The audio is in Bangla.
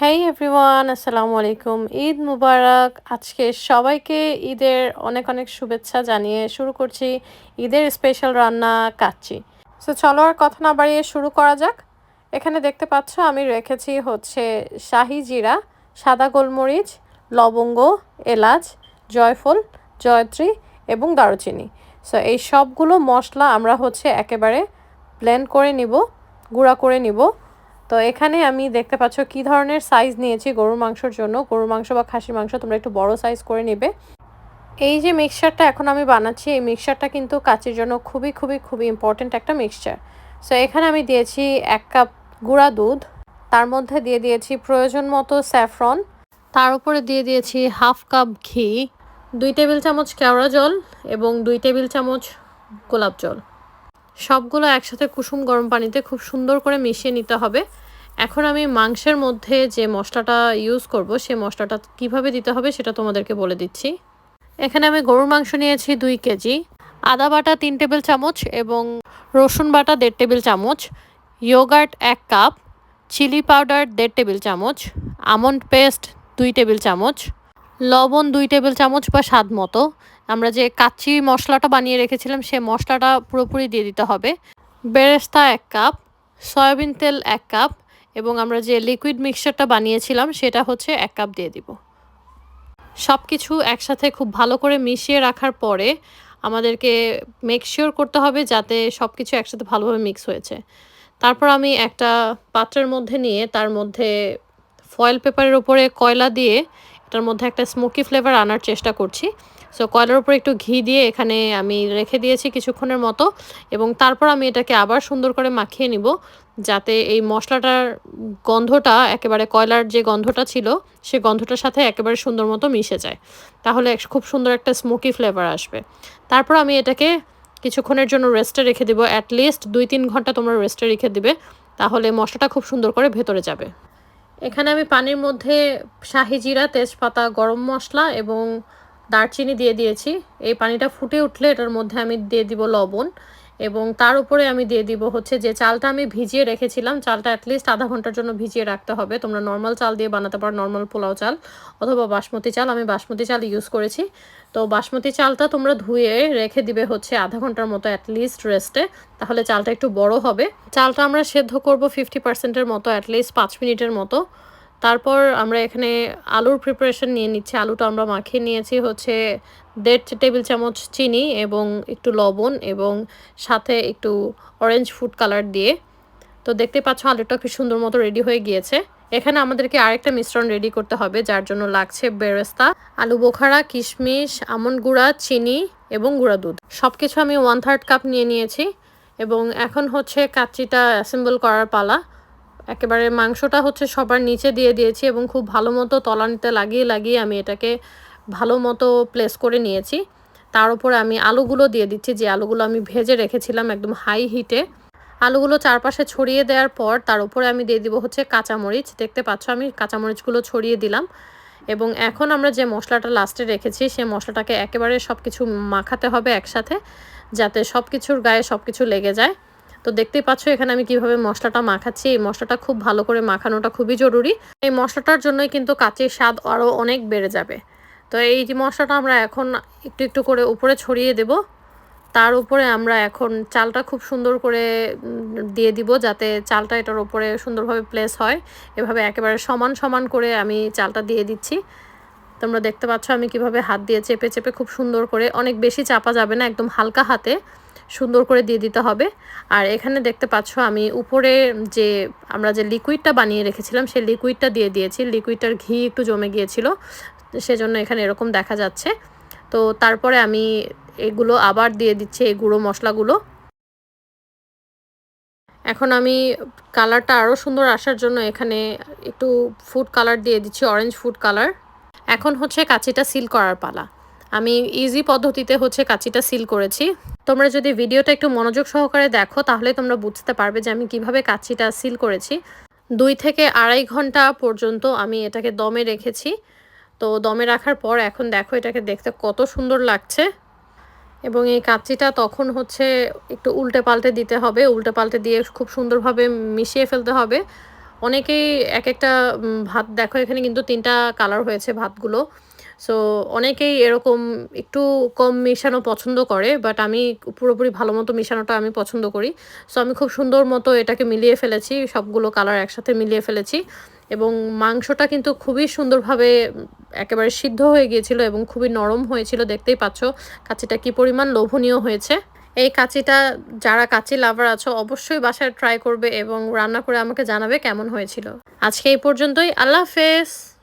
হেই এভরিওয়ান আসসালামু আলাইকুম ঈদ মুবারক আজকে সবাইকে ঈদের অনেক অনেক শুভেচ্ছা জানিয়ে শুরু করছি ঈদের স্পেশাল রান্না কাচ্চি। সো চলো আর কথা না বাড়িয়ে শুরু করা যাক। এখানে দেখতে পাচ্ছ আমি রেখেছি হচ্ছে শাহি জিরা, সাদা গোলমরিচ, লবঙ্গ, এলাচ, জয়ফল, জয়ত্রী এবং দারুচিনি। সো এই সবগুলো মশলা আমরা হচ্ছে একেবারে ব্লেন্ড করে নিব, গুঁড়া করে নিব। তো এখানে আমি দেখতে পাচ্ছ কি ধরনের সাইজ নিয়েছি গরুর মাংসর জন্য। গরুর মাংস বা খাসির মাংস তোমরা একটু বড় সাইজ করে নেবে। এই যে মিক্সচারটা এখন আমি বানাচ্ছি, এই মিক্সচারটা কিন্তু কাচির জন্য খুবই খুবই খুবই ইম্পর্টেন্ট একটা মিক্সচার সো এখানে আমি দিয়েছি এক কাপ গুঁড়া দুধ, তার মধ্যে দিয়ে দিয়েছি প্রয়োজন মতো স্যাফরন তার উপরে দিয়ে দিয়েছি হাফ কাপ ঘি, দুই টেবিল চামচ কেওড়া জল এবং দুই টেবিল চামচ গোলাপ জল। সবগুলো একসাথে কুসুম গরম পানিতে খুব সুন্দর করে মিশিয়ে নিতে হবে। এখন আমি মাংসের মধ্যে যে মশলাটা ইউজ করব, সে মশলাটা কীভাবে দিতে হবে সেটা তোমাদেরকে বলে দিচ্ছি। এখানে আমি গরুর মাংস নিয়েছি দুই কেজি, আদা বাটা তিন টেবিল চামচ এবং রসুন বাটা দেড় টেবিল চামচ ইয়োগার্ট এক কাপ চিলি পাউডার দেড় টেবিল চামচ আমন্ড পেস্ট দুই টেবিল চামচ লবণ দুই টেবিল চামচ বা স্বাদ মতো। আমরা যে কাচ্চি মশলাটা বানিয়ে রেখেছিলাম, সে মশলাটা পুরোপুরি দিয়ে দিতে হবে। বেরেস্তা এক কাপ, সয়াবিন তেল এক কাপ এবং আমরা যে লিকুইড মিক্সচারটা বানিয়েছিলাম, সেটা হচ্ছে এক কাপ দিয়ে দিব। সব কিছু একসাথে খুব ভালো করে মিশিয়ে রাখার পরে আমাদেরকে মেক শিওর করতে হবে যাতে সব কিছু একসাথে ভালোভাবে মিক্স হয়েছে। তারপর আমি একটা পাত্রের মধ্যে নিয়ে, তার মধ্যে ফয়েল পেপারের উপরে কয়লা দিয়ে এটার মধ্যে একটা স্মোকি ফ্লেভার আনার চেষ্টা করছি। সো কয়লার উপর একটু ঘি দিয়ে এখানে আমি রেখে দিয়েছি কিছুক্ষণের মতো এবং তারপর আমি এটাকে আবার সুন্দর করে মাখিয়ে নিব যাতে এই মশলাটার গন্ধটা একেবারে কয়লার যে গন্ধটা ছিল, সে গন্ধটার সাথে একেবারে সুন্দর মতো মিশে যায়। তাহলে খুব সুন্দর একটা স্মোকি ফ্লেভার আসবে। তারপর আমি এটাকে কিছুক্ষণের জন্য রেস্টে রেখে দেবো। অ্যাটলিস্ট দুই তিন ঘণ্টা তোমরা রেস্টে রেখে দিবে। তাহলে মশলাটা খুব সুন্দর করে ভেতরে যাবে। এখানে আমি পানির মধ্যে শাহি জিরা, তেজপাতা, গরম মশলা এবং দারচিনি দিয়ে দিয়েছি। এই পানিটা ফুটে উঠলে এটার মধ্যে আমি দিয়ে দিব লবণ এবং তার উপরে আমি দিয়ে দিব হচ্ছে যে চালটা আমি ভিজিয়ে রেখেছিলাম। চালটা অ্যাটলিস্ট আধা ঘণ্টার জন্য ভিজিয়ে রাখতে হবে। তোমরা নর্মাল চাল দিয়ে বানাতে পারো নর্মাল পোলাও চাল অথবা বাসমতি চাল। আমি বাসমতি চাল ইউজ করেছি। তো বাসমতি চালটা তোমরা ধুয়ে রেখে দিবে হচ্ছে আধা ঘণ্টার মতো অ্যাটলিস্ট রেস্টে তাহলে চালটা একটু বড় হবে। চালটা আমরা সেদ্ধ করব ফিফটি পার্সেন্টের মতো অ্যাটলিস্ট পাঁচ মিনিটের মতো। তারপর আমরা এখানে আলুর প্রিপারেশন নিয়ে নিচ্ছি। আলুটা আমরা মাখিয়ে নিয়েছি হচ্ছে দেড় টেবিল চামচ চিনি এবং একটু লবণ এবং সাথে একটু অরেঞ্জ ফুড কালার দিয়ে। তো দেখতে পাচ্ছ আলুটা খুব সুন্দর মতো রেডি হয়ে গিয়েছে। এখানে আমাদেরকে আরেকটা মিশ্রণ রেডি করতে হবে, যার জন্য লাগছে বেরেস্তা, আলু বোখারা, কিশমিশ, আমন গুঁড়া, চিনি এবং গুঁড়া দুধ। সব কিছু আমি ওয়ান থার্ড কাপ নিয়ে নিয়েছি এবং এখন হচ্ছে কাচ্চিটা অ্যাসেম্বল করার পালা। একেবারে মাংসটা হচ্ছে সবার নিচে দিয়ে দিয়েছি এবং খুব ভালো মতো তলানিতে লাগিয়ে লাগিয়ে আমি এটাকে ভালো মতো প্লেস করে নিয়েছি। তার উপরে আমি আলুগুলো দিয়ে দিচ্ছি, যে আলুগুলো আমি ভেজে রেখেছিলাম একদম হাই হিটে আলুগুলো চারপাশে ছড়িয়ে দেওয়ার পর তার উপরে আমি দিয়ে দিব হচ্ছে কাঁচামরিচ। দেখতে পাচ্ছ আমি কাঁচামরিচগুলো ছড়িয়ে দিলাম। এবং এখন আমরা যে মশলাটা লাস্টে রেখেছি সেই মশলাটাকে একেবারে সব কিছু মাখাতে হবে একসাথে, যাতে সব কিছুর গায়ে সব কিছু লেগে যায়। তো দেখতেই পাচ্ছ এখানে আমি কীভাবে মশলাটা মাখাচ্ছি। এই মশলাটা খুব ভালো করে মাখানোটা খুবই জরুরি। এই মশলাটার জন্যই কিন্তু কাঁচের স্বাদ আরও অনেক বেড়ে যাবে। তো এই মশলাটা আমরা এখন একটু একটু করে উপরে ছড়িয়ে দেব। তার উপরে আমরা এখন চালটা খুব সুন্দর করে দিয়ে দিব যাতে চালটা এটার উপরে সুন্দরভাবে প্লেস হয়। এভাবে একেবারে সমান সমান করে আমি চালটা দিয়ে দিচ্ছি। তোমরা দেখতে পাচ্ছ আমি কীভাবে হাত দিয়ে চেপে চেপে খুব সুন্দর করে, অনেক বেশি চাপা যাবে না, একদম হালকা হাতে সুন্দর করে দিয়ে দিতে হবে। আর এখানে দেখতে পাচ্ছ আমি উপরে যে আমরা যে লিকুইডটা বানিয়ে রেখেছিলাম, সেই লিকুইডটা দিয়ে দিয়েছি। লিকুইডটার ঘি একটু জমে গিয়েছিল, সেজন্য এখানে এরকম দেখা যাচ্ছে। তো তারপরে আমি এগুলো আবার দিয়ে দিচ্ছে এই গুঁড়ো মশলাগুলো। এখন আমি কালারটা আরও সুন্দর আসার জন্য এখানে একটু ফুড কালার দিয়ে দিচ্ছি অরেঞ্জ ফুড কালার এখন হচ্ছে কাচিটা সিল করার পালা। আমি ইজি পদ্ধতিতে হচ্ছে কাচিটা সিল করেছি। তোমরা যদি ভিডিওটা একটু মনোযোগ সহকারে দেখো, তাহলে তোমরা বুঝতে পারবে যে আমি কীভাবে কাচিটা সিল করেছি। দুই থেকে আড়াই ঘণ্টা পর্যন্ত আমি এটাকে দমে রেখেছি। তো দমে রাখার পর এখন দেখো এটাকে দেখতে কত সুন্দর লাগছে। এবং এই কাচিটা তখন হচ্ছে একটু উল্টে পাল্টে দিতে হবে, উল্টে পাল্টে দিয়ে খুব সুন্দরভাবে মিশিয়ে ফেলতে হবে। অনেকেই এক একটা ভাত, দেখো এখানে কিন্তু তিনটা কালার হয়েছে ভাতগুলো। সো অনেকেই এরকম একটু কম মেশানো পছন্দ করে বাট আমি পুরোপুরি ভালো মতো মেশানোটা আমি পছন্দ করি। সো আমি খুব সুন্দর মতো এটাকে মিলিয়ে ফেলেছি, সবগুলো কালার একসাথে মিলিয়ে ফেলেছি। এবং মাংসটা কিন্তু খুবই সুন্দরভাবে একেবারে সিদ্ধ হয়ে গিয়েছিল এবং খুবই নরম হয়েছিল, দেখতেই পাচ্ছ কাচিটা কি পরিমাণ লোভনীয় হয়েছে। এই কাচিটা, যারা কাচি লাভার আছো, অবশ্যই বাসায় ট্রাই করবে এবং রান্না করে আমাকে জানাবে কেমন হয়েছিল। আজকে এই পর্যন্তই, আল্লাহ হাফেজ।